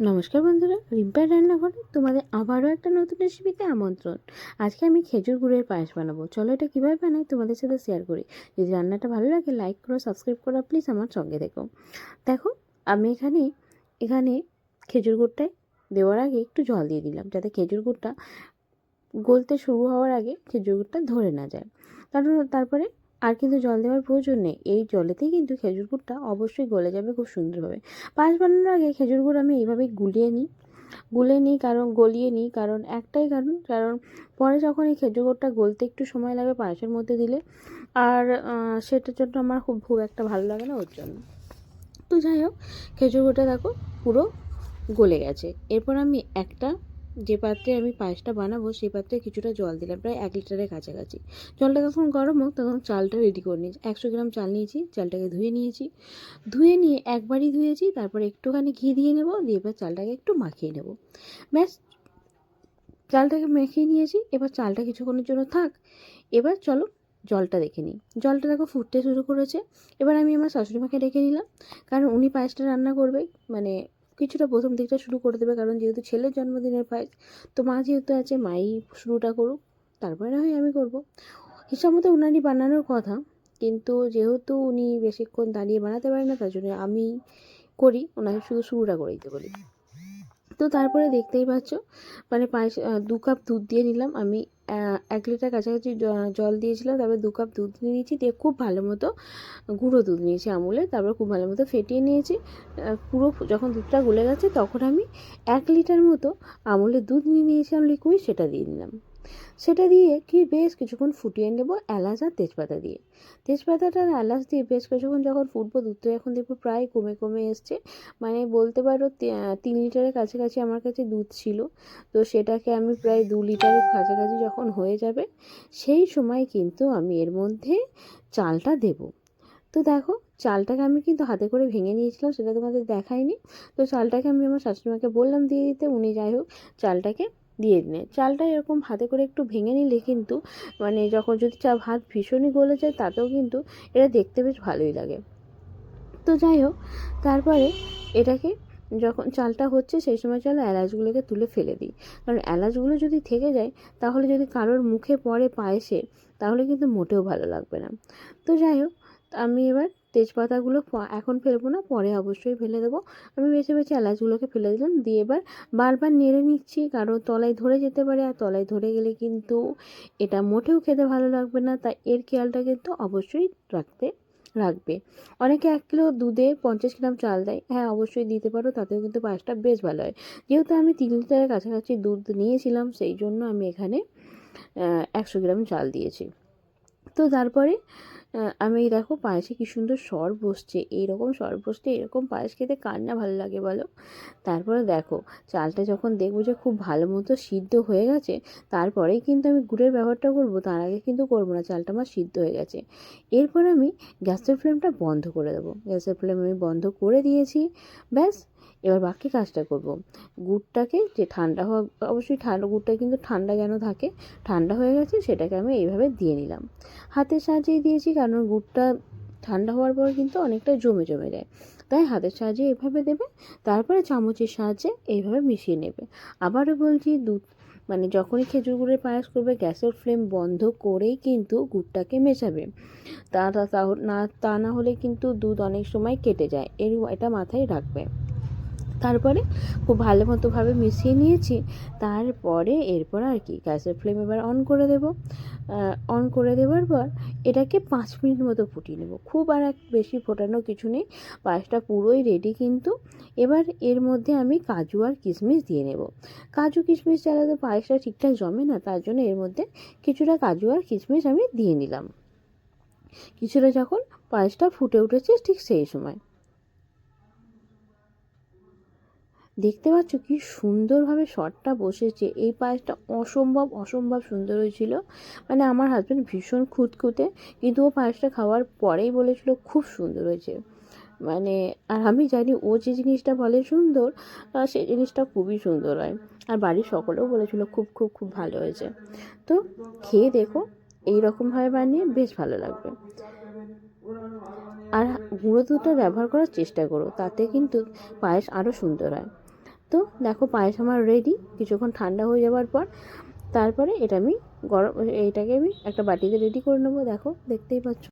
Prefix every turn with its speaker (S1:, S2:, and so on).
S1: নমস্কার বন্ধুরা, রিম্পার রান্নাঘরে তোমাদের আবারও একটা নতুন রেসিপিতে আমন্ত্রণ। আজকে আমি খেজুর গুড়ের পায়েস বানাবো। চলো এটা কীভাবে বানাই তোমাদের সাথে শেয়ার করি। যদি রান্নাটা ভালো লাগে লাইক করো সাবস্ক্রাইব করো প্লিজ আমার সঙ্গে দেখো দেখো, আমি এখানে এখানে খেজুর গুড়টায় দেওয়ার আগে একটু জল দিয়ে দিলাম, যাতে খেজুর গুড়টা গলতে শুরু হওয়ার আগে খেজুর গুড়টা ধরে না যায়। কারণ তারপরে আর কিন্তু জল দেওয়ার প্রয়োজন নেই। এই জলেতেই কিন্তু খেজুর গুড়টা অবশ্যই গলে যাবে খুব সুন্দরভাবে। পায়েস বানানোর আগে খেজুর গুড় আমি এইভাবে গুলিয়ে নিই। গুলে নিই কারণ, গলিয়ে নিই কারণ, একটাই কারণ কারণ পরে যখন এই খেজুর গুড়টা গলতে একটু সময় লাগে পায়েসের মধ্যে দিলে। আর সেটার জন্য আমার খুব খুব একটা ভালো লাগে না ওর জন্য। তো যাই হোক, খেজুর গুড়টা দেখো পুরো গলে গেছে। এরপর আমি একটা যে পাত্রে আমি পায়েসটা বানাবো, সেই পাত্রে কিছুটা জল দিলাম, প্রায় এক লিটারের কাছাকাছি। জলটা যখন গরম হোক, তখন চালটা রেডি করে নিয়েছি। একশো গ্রাম চাল নিয়েছি, চালটাকে ধুয়ে নিয়েছি। ধুয়ে নিয়ে একবারই ধুয়েছি, তারপরে একটুখানি ঘি দিয়ে নেব, দিয়ে এবার চালটাকে একটু মাখিয়ে নেব। ব্যাস, চালটাকে মেখিয়ে নিয়েছি, এবার চালটা কিছুক্ষণের জন্য থাক। এবার চলো জলটা দেখে নিই। জলটা দেখো ফুটতে শুরু করেছে। এবার আমি আমার শাশুড়িমাকে ডেকে নিলাম, কারণ উনি পায়েসটা রান্না করবে মানে কিছুটা প্রথম দিকটা শুরু করে দেবে, কারণ যেহেতু ছেলের জন্মদিনের পায়েস তো মা যেহেতু আছে, মাই শুরুটা করুক, তারপরে না হয় আমি করব। হিসাব মতো উনানি বানানোর কথা, কিন্তু যেহেতু উনি বেশিক্ষণ দাঁড়িয়ে বানাতে পারে না, তার জন্য আমি করি ওনাকে শুধু শুরুটা করে দিতে বলি। তো তারপরে দেখতেই পাচ্ছ মানে পাঁচ দু কাপ দুধ দিয়ে নিলাম। আমি এক লিটার কাছাকাছি জল দিয়েছিলাম, তারপরে দু কাপ দুধ নিয়ে নিয়েছি, দিয়ে খুব ভালো মতো গুঁড়ো দুধ নিয়েছি আমুলে তারপরে খুব ভালো মতো ফেটিয়ে নিয়েছি। পুরো যখন দুধটা গলে গেছে, তখন আমি এক লিটার মতো আমুলের দুধ নিয়ে নিয়েছিলাম লিকুইড সেটা দিয়ে দিলাম। সেটা দিয়ে কি বেশ কিছুক্ষণ ফুটিয়ে নেব এলাচ আর তেজপাতা দিয়ে। তেজপাতাটা এলাচ দিয়ে বেশ কিছুক্ষণ যখন ফুটবো, দুধটা এখন দেখব প্রায় কমে কমে এসছে। মানে বলতে পারো তিন লিটারের কাছাকাছি আমার কাছে দুধ ছিল। তো সেটাকে আমি প্রায় দু লিটারের কাছাকাছি যখন হয়ে যাবে, সেই সময় কিন্তু আমি এর মধ্যে চালটা দেব। তো দেখো, চালটাকে আমি কিন্তু হাতে করে ভেঙে নিয়েছিলাম, সেটা তোমাদের দেখায়নি। তো চালটাকে আমি আমার শাশুড়িমাকে বললাম দিয়ে দিতে, উনি যাই হোক চালটাকে দিয়ে দিলে চালটা এরকম হাতে করে একটু ভেঙে নিলে কিন্তু মানে যখন যদি চা ভাত ভীষণই গলে যায়, তাতেও কিন্তু এটা দেখতে বেশ ভালোই লাগে। তো যাই হোক, তারপরে এটাকে যখন চালটা হচ্ছে, সেই সময় চলো এলাচগুলোকে তুলে ফেলে দিই। কারণ এলাচগুলো যদি থেকে যায়, তাহলে যদি কারোর মুখে পড়ে পায়েসে, তাহলে কিন্তু মোটেও ভালো লাগবে না। তো যাই হোক, আমি এবার তেজপাতাগুলো এখন ফেলব না, পরে অবশ্যই ফেলে দেবো। আমি বেছে বেছে এলাচগুলোকে ফেলে দিলাম, দিয়ে এবার বারবার নেড়ে নিচ্ছি, কারণ তলায় ধরে যেতে পারে, আর তলায় ধরে গেলে কিন্তু এটা মোটেও খেতে ভালো লাগবে না, তাই এর খেয়ালটা কিন্তু অবশ্যই রাখতে, রাখবে। অনেকে এক কিলো দুধে পঞ্চাশ গ্রাম চাল দেয় হ্যাঁ অবশ্যই দিতে পারো, তাতেও কিন্তু পায়েসটা বেশ ভালো হয়। যেহেতু আমি তিন লিটারের কাছাকাছি দুধ নিয়েছিলাম, সেই জন্য আমি এখানে একশো গ্রাম চাল দিয়েছি। তো তারপরে আমি দেখো পায়েসে কী সুন্দর স্বর বসছে। এইরকম স্বর বসতে এরকম পায়েস খেতে কার না ভালো লাগে বলো? তারপরে দেখো, চালটা যখন দেখব যে খুব ভালো মতো সিদ্ধ হয়ে গেছে, তারপরেই কিন্তু আমি গুড়ের ব্যবহারটা করব, তার আগে কিন্তু করব না, চালটা আমার সিদ্ধ হয়ে গেছে। এরপর আমি গ্যাসের ফ্লেমটা বন্ধ করে দেবো। গ্যাসের ফ্লেম আমি বন্ধ করে দিয়েছি, ব্যাস। এবার বাকি কাজটা করব। গুড়টাকে যে ঠান্ডা হওয়া, অবশ্যই ঠান্ডা, গুড়টা কিন্তু ঠান্ডা যেন থাকে? ঠান্ডা হয়ে গেছে, সেটাকে আমি এইভাবে দিয়ে নিলাম। হাতের সাহায্যেই দিয়েছি, কারণ গুড়টা ঠান্ডা হওয়ার পর কিন্তু অনেকটা জমে জমে যায়। তাই হাতের সাহায্যে এভাবে দেবে, তারপরে চামচের সাহায্যে এইভাবে মিশিয়ে নেবে। আবারও বলছি দুধ মানে যখনই খেজুর গুড়ের পায়েস করবে, গ্যাসের ফ্লেম বন্ধ করেই কিন্তু গুড়টাকে মেশাবে। তা না তা না হলে কিন্তু দুধ অনেক সময় কেটে যায়। এর এটা মাথায় রাখবে। তারপরে খুব ভালো মতোভাবে মিশিয়ে নিয়েছি। তারপরে এরপর আর কি গ্যাসের ফ্লেম এবার অন করে দেব। অন করে দেওয়ার পর এটাকে পাঁচ মিনিট মতো ফুটিয়ে নেব। খুব আর এক বেশি ফোটানো কিছু নেই। পায়েসটা পুরোই রেডি কিন্তু এবার এর মধ্যে আমি কাজু আর কিশমিশ দিয়ে নেব। কাজু, কিশমিশ ছাড়া তো পায়েসটা ঠিকঠাক জমে না, তার জন্য এর মধ্যে কিছুটা কাজু আর কিশমিশ আমি দিয়ে নিলাম। কিছুটা যখন পায়েসটা ফুটে উঠেছে ঠিক সেই সময়। দেখতে পাচ্ছ কি সুন্দরভাবে শটটা বসেছে। এই পায়েসটা অসম্ভব অসম্ভব সুন্দর হয়েছিল। মানে আমার হাজব্যান্ড ভীষণ খুঁতখুঁতে, কিন্তু ও পায়েসটা খাওয়ার পরেই বলেছিল খুব সুন্দর হয়েছে। মানে আর আমি জানি ও যে জিনিসটা বলে সুন্দর সেই জিনিসটা খুবই সুন্দর হয়। আর বাড়ির সকলেও বলেছিল খুব খুব খুব ভালো হয়েছে। তো খেয়ে দেখো এই রকমভাবে বানিয়ে বেশ ভালো লাগবে। আর গুঁড়ো দুধটা ব্যবহার করার চেষ্টা করো, তাতে কিন্তু পায়েস আরও সুন্দর হয়। তো দেখো পায়েস আমার রেডি কিছুক্ষণ ঠান্ডা হয়ে যাওয়ার পর তারপরে এটা আমি গরম, এটাকে আমি একটা বাটিতে রেডি করে নেব, দেখো, দেখতেই পাচ্ছ।